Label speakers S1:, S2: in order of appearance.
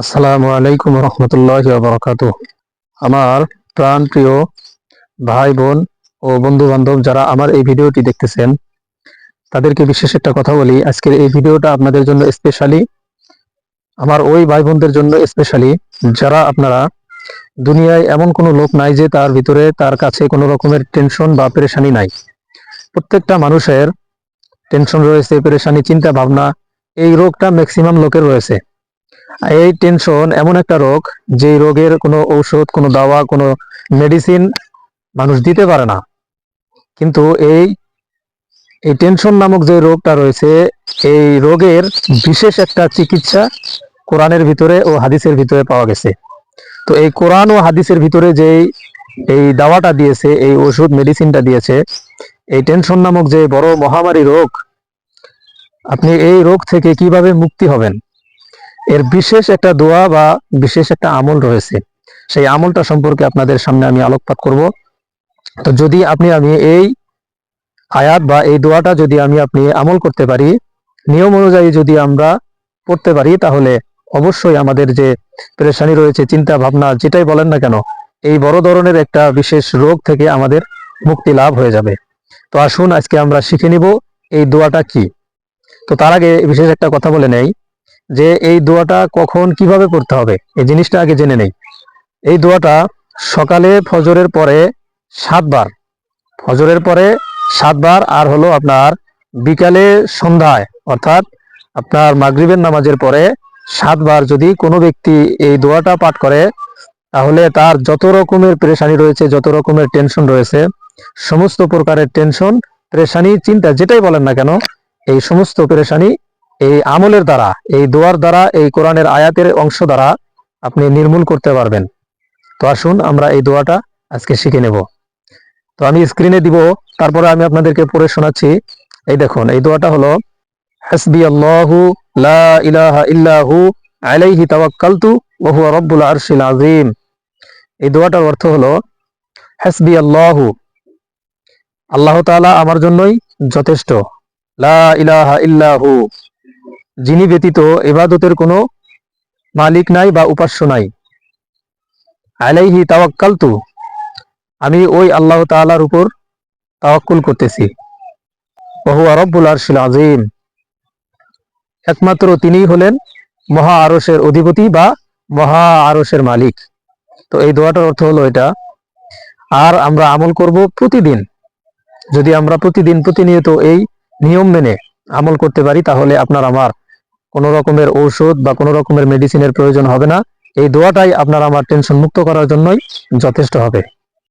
S1: আসসালামু আলাইকুম রহমতুল্লাহ বরকাত আমার প্রাণ প্রিয় ভাই বোন ও বন্ধু বান্ধব যারা আমার এই ভিডিওটি দেখতেছেন, তাদেরকে বিশেষ একটা কথা বলি। আজকের এই ভিডিওটা আপনাদের জন্য স্পেশালি আমার ওই ভাই বোনদের জন্য স্পেশালি যারা আপনারা দুনিয়ায় এমন কোনো লোক নাই যে তার ভিতরে তার কাছে কোনো রকমের টেনশন বা পেরেশানি নাই। প্রত্যেকটা মানুষের টেনশন রয়েছে, পেরেশানি, চিন্তা ভাবনা, এই রোগটা ম্যাক্সিমাম লোকের রয়েছে। এই টেনশন এমন একটা রোগ যে রোগের কোনো ঔষধ, কোনো দাওয়া, কোনো মেডিসিন মানুষ দিতে পারে না। কিন্তু এই এই টেনশন নামক যে রোগটা রয়েছে, এই রোগের বিশেষ একটা চিকিৎসা কোরআনের ভিতরে ও হাদিসের ভিতরে পাওয়া গেছে। তো এই কোরআন ও হাদিসের ভিতরে যে এই দাওয়াটা দিয়েছে, এই ওষুধ মেডিসিনটা দিয়েছে, এই টেনশন নামক যে বড় মহামারী রোগ, আপনি এই রোগ থেকে কীভাবে মুক্তি হবেন? এর বিশেষ একটা দোয়া বা বিশেষ একটা আমল রয়েছে। সেই আমলটা সম্পর্কে আপনাদের সামনে আমি আলোকপাত করব। তো যদি আপনি, আমি এই আয়াত বা এই দোয়াটা যদি আমি, আপনি আমল করতে পারি, নিয়ম অনুযায়ী যদি আমরা পড়তে পারি, তাহলে অবশ্যই আমাদের যে পেরেশানি রয়েছে, চিন্তা ভাবনা, যেটাই বলেন না কেন, এই বড় ধরনের একটা বিশেষ রোগ থেকে আমাদের মুক্তি লাভ হয়ে যাবে। তো আসুন আজকে আমরা শিখে নিব এই দোয়াটা কি। তো তার আগে বিশেষ একটা কথা বলে নেই। যে এই দোয়াটা কখন কীভাবে করতে হবে, এই জিনিসটা আগে জেনে নেই। এই দোয়াটা সকালে ফজরের পরে সাতবার। ফজরের পরে সাতবার আর হলো আপনার বিকালে সন্ধ্যায়, অর্থাৎ আপনার মাগরিবের নামাজের পরে সাতবার যদি কোনো ব্যক্তি এই দোয়াটা পাঠ করে, তাহলে তার যত রকমের পেরেশানি রয়েছে, যত রকমের টেনশন রয়েছে, সমস্ত প্রকারের টেনশন, পেরেশানি, চিন্তা, যেটাই বলেন না কেন, এই সমস্ত পেরেশানি এই আমলের দ্বারা, এই দোয়ার দ্বারা, এই কোরআনের আয়াতের অংশ দ্বারা আপনি নির্মূল করতে পারবেন। তো আসুন আমরা এই দোয়াটা আজকে শিখে নেব। তো আমি স্ক্রিনে দিব, তারপরে আমি আপনাদেরকে পড়ে শোনাচ্ছি। এই দেখুন, এই দোয়াটা হলো হাসবি আল্লাহু লা ইলাহা ইল্লাহু আলাইহি তাওয়াক্কালতু ওয়া হুয়া রাব্বুল আরশিল আযীম। এই দোয়াটার অর্থ হলো হাসবি আল্লাহু আল্লাহ তাআলা আমার জন্যই যথেষ্ট। লা ইলাহা ইল্লাহু যিনি ব্যতীত এবাদতের কোনো মালিক নাই বা উপাস্য নাই। আলাইহি তাওয়াক্কালতু, আমি ওই আল্লাহ তাআলার উপর তাওয়াক্কুল করতেছি। বহু রব্বুল আরশিল আজিম একমাত্র তিনিই হলেন মহা আরসের অধিপতি বা মহা আরসের মালিক। তো এই দোয়াটার অর্থ হলো এটা, আর আমরা আমল করব প্রতিদিন। যদি আমরা প্রতিদিন প্রতিনিয়ত এই নিয়ম মেনে আমল করতে পারি, তাহলে আপনার আমার কোনো রকমের ঔষধ বা কোনো রকমের মেডিসিনের প্রয়োজন হবে না। এই দোয়াটাই আপনার আমার টেনশন মুক্ত করার জন্যই যথেষ্ট হবে।